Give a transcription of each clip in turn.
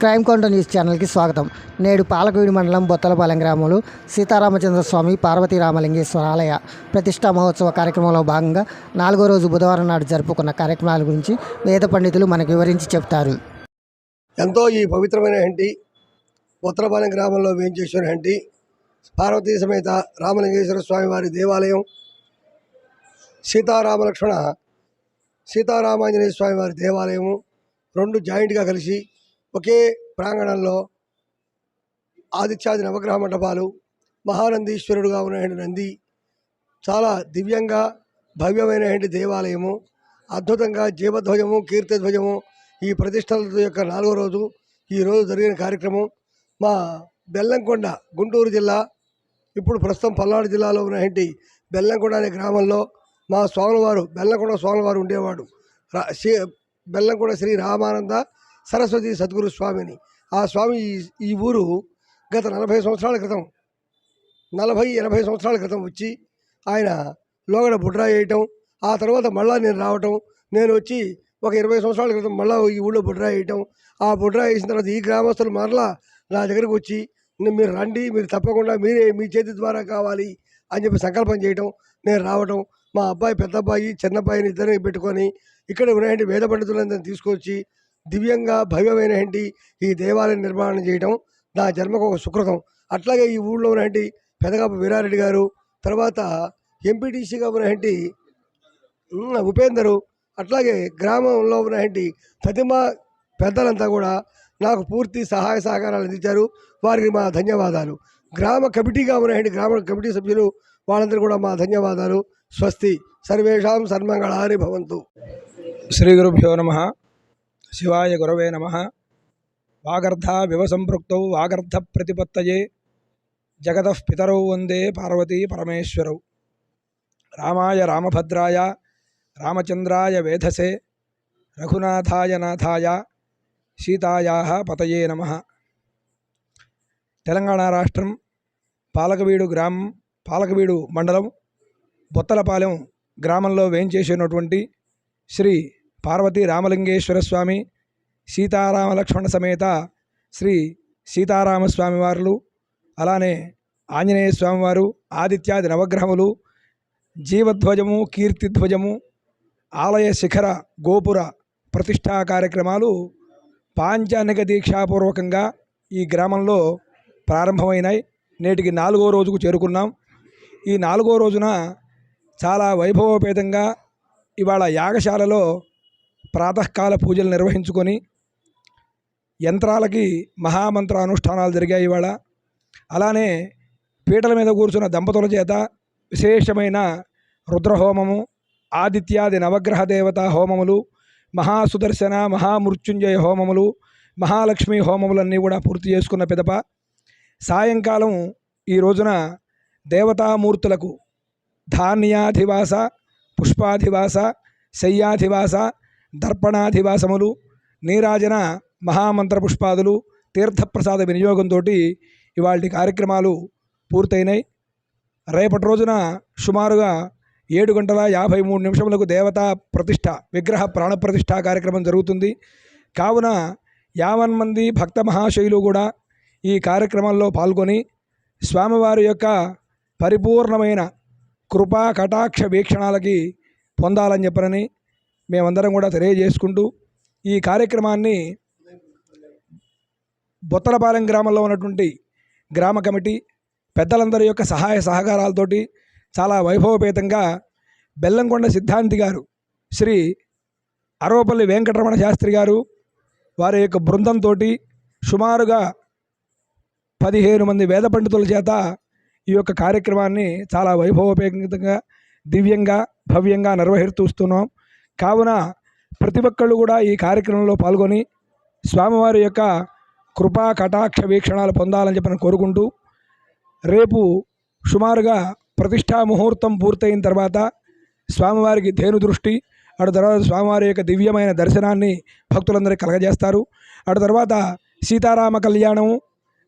Crime counter news ఛానల్కి స్వాగతం. నేడు పాలకూడి మండలం బొత్తలపాలెం గ్రామంలో సీతారామచంద్ర స్వామి పార్వతీ రామలింగేశ్వర ఆలయ ప్రతిష్టా మహోత్సవ కార్యక్రమంలో భాగంగా నాలుగో రోజు బుధవారం నాడు జరుపుకున్న కార్యక్రమాల గురించి వేద పండితులు మనకు వివరించి చెప్తారు. ఎంతో ఈ పవిత్రమైన హంటి బొత్తలపాలెం గ్రామంలో వేయించేసిన హంటి పార్వతీ సమేత రామలింగేశ్వర స్వామివారి దేవాలయం సీతారామలక్ష్మణ సీతారామాంజనేయ స్వామి వారి దేవాలయము రెండు జాయింట్గా కలిసి ఒకే ప్రాంగణంలో ఆదిత్యాది నవగ్రహ మండపాలు మహానందీశ్వరుడుగా ఉన్నటువంటి నంది చాలా దివ్యంగా భవ్యమైనటువంటి దేవాలయము అద్భుతంగా జీవధ్వజము కీర్తిధ్వజము ఈ ప్రతిష్టల యొక్క నాలుగో రోజు ఈరోజు జరిగిన కార్యక్రమం మా బెల్లంకొండ గుంటూరు జిల్లా ఇప్పుడు ప్రస్తుతం పల్నాడు జిల్లాలో ఉన్నటువంటి బెల్లంకొండ అనే గ్రామంలో మా స్వామివారు బెల్లంకొండ స్వామివారు ఉండేవాడు. రా శ్రీ బెల్లంకొండ శ్రీ రామానంద సరస్వతి సద్గురు స్వామిని. ఆ స్వామి ఈ ఊరు గత నలభై సంవత్సరాల క్రితం నలభై ఎనభై సంవత్సరాల క్రితం వచ్చి ఆయన లోగడ బుడ్రా వేయటం ఆ తర్వాత మళ్ళా నేను రావటం నేను వచ్చి ఒక ఇరవై సంవత్సరాల క్రితం మళ్ళా ఈ ఊళ్ళో బుడ్రా వేయటం ఆ బుడ్రా వేసిన తర్వాత ఈ గ్రామస్తులు మరలా నా దగ్గరకు వచ్చి మీరు రండి మీరు తప్పకుండా మీరే మీ చేతి ద్వారా కావాలి అని చెప్పి సంకల్పం చేయటం నేను రావటం మా అబ్బాయి పెద్ద అబ్బాయి చిన్న అబ్బాయిని ఇద్దరిని పెట్టుకొని ఇక్కడ ఉన్నటువంటి వేద పండితులందరినీ తీసుకొచ్చి దివ్యంగా భవ్యమైనటువంటి ఈ దేవాలయం నిర్మాణం చేయటం నా జన్మకు ఒక సుకృతం. అట్లాగే ఈ ఊళ్ళో ఉన్నటువంటి పెదగాప వీరారెడ్డి గారు తర్వాత ఎంపీటీసీగా ఉన్నటువంటి ఉపేందరు అట్లాగే గ్రామంలో ఉన్నటువంటి ప్రతిమ పెద్దలంతా కూడా నాకు పూర్తి సహాయ సహకారాలు అందించారు. వారికి మా ధన్యవాదాలు. గ్రామ కమిటీగా ఉన్నటువంటి గ్రామ కమిటీ సభ్యులు వాళ్ళందరూ కూడా మా ధన్యవాదాలు. స్వస్తి. సర్వేషాం సన్మంగళాని భవంతు. శ్రీ గురుభ్యో నమ. శివాయ గురవే నమ. వాగర్ధ వివసంపృక్తౌ వాగర్ధ ప్రతిపత్తయే. జగత పితరౌ వందే పార్వతీ పరమేశ్వరౌ. రామాయ రామభద్రాయ రామచంద్రాయ వేధసే రఘునాథాయ నాథాయ సీతాయా పతయే నమ. తెలంగాణ రాష్ట్రం పాలకవీడు గ్రామం పాలకవీడు మండలం బొత్తలపాలెం గ్రామంలో వేంచేసినటువంటి శ్రీ పార్వతీ రామలింగేశ్వర స్వామి సీతారామ లక్ష్మణ సమేత శ్రీ సీతారామస్వామి వారులు అలానే ఆంజనేయ స్వామివారు ఆదిత్యాది నవగ్రహములు జీవధ్వజము కీర్తిధ్వజము ఆలయ శిఖర గోపుర ప్రతిష్టా కార్యక్రమాలు పాంచానిక దీక్షాపూర్వకంగా ఈ గ్రామంలో ప్రారంభమైనాయి. నేటికి నాలుగో రోజుకు చేరుకున్నాం. ఈ నాలుగో రోజున చాలా వైభవోపేతంగా ఇవాళ యాగశాలలో ప్రాతకాల పూజలు నిర్వహించుకొని యంత్రాలకి మహామంత్ర అనుష్ఠానాలు జరిగాయి ఇవాళ. అలానే పీటల మీద కూర్చున్న దంపతుల చేత విశేషమైన రుద్రహోమము ఆదిత్యాది నవగ్రహ దేవతా హోమములు మహాసుదర్శన మహామృత్యుంజయ హోమములు మహాలక్ష్మి హోమములన్నీ కూడా పూర్తి చేసుకున్న పిదప సాయంకాలం ఈ రోజున దేవతామూర్తులకు ధాన్యాధివాస పుష్పాధివాస శయ్యాధివాస దర్పణాధివాసములు నీరాజన మహామంత్ర పుష్పాదులు తీర్థప్రసాద వినియోగంతో ఇవాళ కార్యక్రమాలు పూర్తయినాయి. రేపటి రోజున సుమారుగా ఏడు గంటల యాభై మూడు నిమిషములకు దేవతా ప్రతిష్ట విగ్రహ ప్రాణప్రతిష్ఠ కార్యక్రమం జరుగుతుంది. కావున యావన్ మంది భక్త మహాశైలు కూడా ఈ కార్యక్రమంలో పాల్గొని స్వామివారి యొక్క పరిపూర్ణమైన కృపా కటాక్ష వీక్షణాలకి పొందాలని చెప్పనని మేమందరం కూడా తెలియజేసుకుంటూ ఈ కార్యక్రమాన్ని బొత్తలపాలెం గ్రామంలో ఉన్నటువంటి గ్రామ కమిటీ పెద్దలందరి యొక్క సహాయ సహకారాలతోటి చాలా వైభవపేతంగా బెల్లంకొండ సిద్ధాంతి గారు శ్రీ అరవపల్లి వెంకటరమణ శాస్త్రి గారు వారి యొక్క బృందంతో సుమారుగా పదిహేను మంది వేద పండితుల చేత ఈ యొక్క కార్యక్రమాన్ని చాలా వైభవోపేతంగా దివ్యంగా భవ్యంగా నిర్వహిస్తూస్తున్నాం కావున ప్రతి ఒక్కళ్ళు కూడా ఈ కార్యక్రమంలో పాల్గొని స్వామివారి యొక్క కృపా కటాక్ష వీక్షణాలు పొందాలని చెప్పని కోరుకుంటూ రేపు సుమారుగా ప్రతిష్టా ముహూర్తం పూర్తయిన తర్వాత స్వామివారికి ధేను దృష్టి అటు తర్వాత స్వామివారి యొక్క దివ్యమైన దర్శనాన్ని భక్తులందరికీ కలగజేస్తారు. అటు తర్వాత సీతారామ కళ్యాణము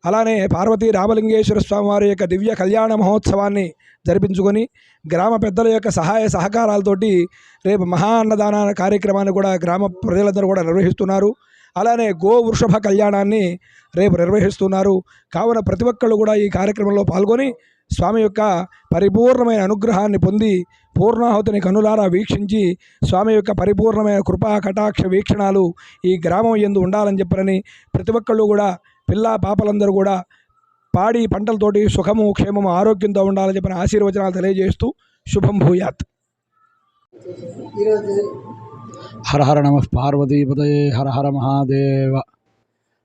అలానే పార్వతీ రామలింగేశ్వర స్వామివారి యొక్క దివ్య కళ్యాణ మహోత్సవాన్ని జరిపించుకొని గ్రామ పెద్దల యొక్క సహాయ సహకారాలతోటి రేపు మహా అన్నదాన కార్యక్రమాన్ని కూడా గ్రామ ప్రజలందరూ కూడా నిర్వహిస్తున్నారు. అలానే గో వృషభ కళ్యాణాన్ని రేపు నిర్వహిస్తున్నారు. కావున ప్రతి ఒక్కళ్ళు కూడా ఈ కార్యక్రమంలో పాల్గొని స్వామి యొక్క పరిపూర్ణమైన అనుగ్రహాన్ని పొంది పూర్ణాహుతిని కనులారా వీక్షించి స్వామి యొక్క పరిపూర్ణమైన కృపా కటాక్ష వీక్షణాలు ఈ గ్రామం ఎందు ఉండాలని చెప్పరని ప్రతి ఒక్కళ్ళు కూడా పిల్ల పాపలందరూ కూడా పాడి పంటలతోటి సుఖము క్షేమము ఆరోగ్యంతో ఉండాలని చెప్పిన ఆశీర్వచనాలు తెలియజేస్తూ శుభం భూయాత్. హర హర నమ పార్వతీపదయే హర హర మహాదేవ.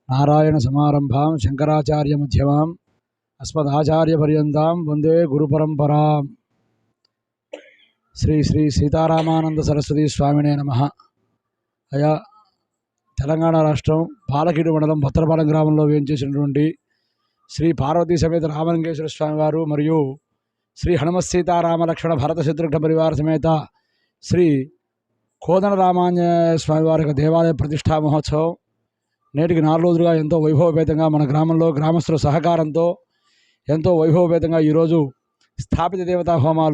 నారాయణ సమారంభాం శంకరాచార్య మధ్యమాం అస్మదాచార్య పర్యంతం వందే గురు పరంపరాం. శ్రీ శ్రీ సీతారామానంద సరస్వతి స్వామినే నమ. అయా తెలంగాణ రాష్ట్రం పాలకీడు మండలం భద్రపాలెం గ్రామంలో వేయించేసినటువంటి శ్రీ పార్వతీ సమేత రామలింగేశ్వర స్వామివారు మరియు శ్రీ హనుమత్సీతారామ లక్ష్మణ భరత శత్రుఘ్న పరివార సమేత శ్రీ కోదన రామాంజనేయ స్వామివారి యొక్క దేవాలయ ప్రతిష్టా మహోత్సవం నేటికి నాలుగు రోజులుగా ఎంతో వైభవపేతంగా మన గ్రామంలో గ్రామస్తుల సహకారంతో ఎంతో వైభవపేతంగా ఈరోజు స్థాపిత దేవతా హోమాలు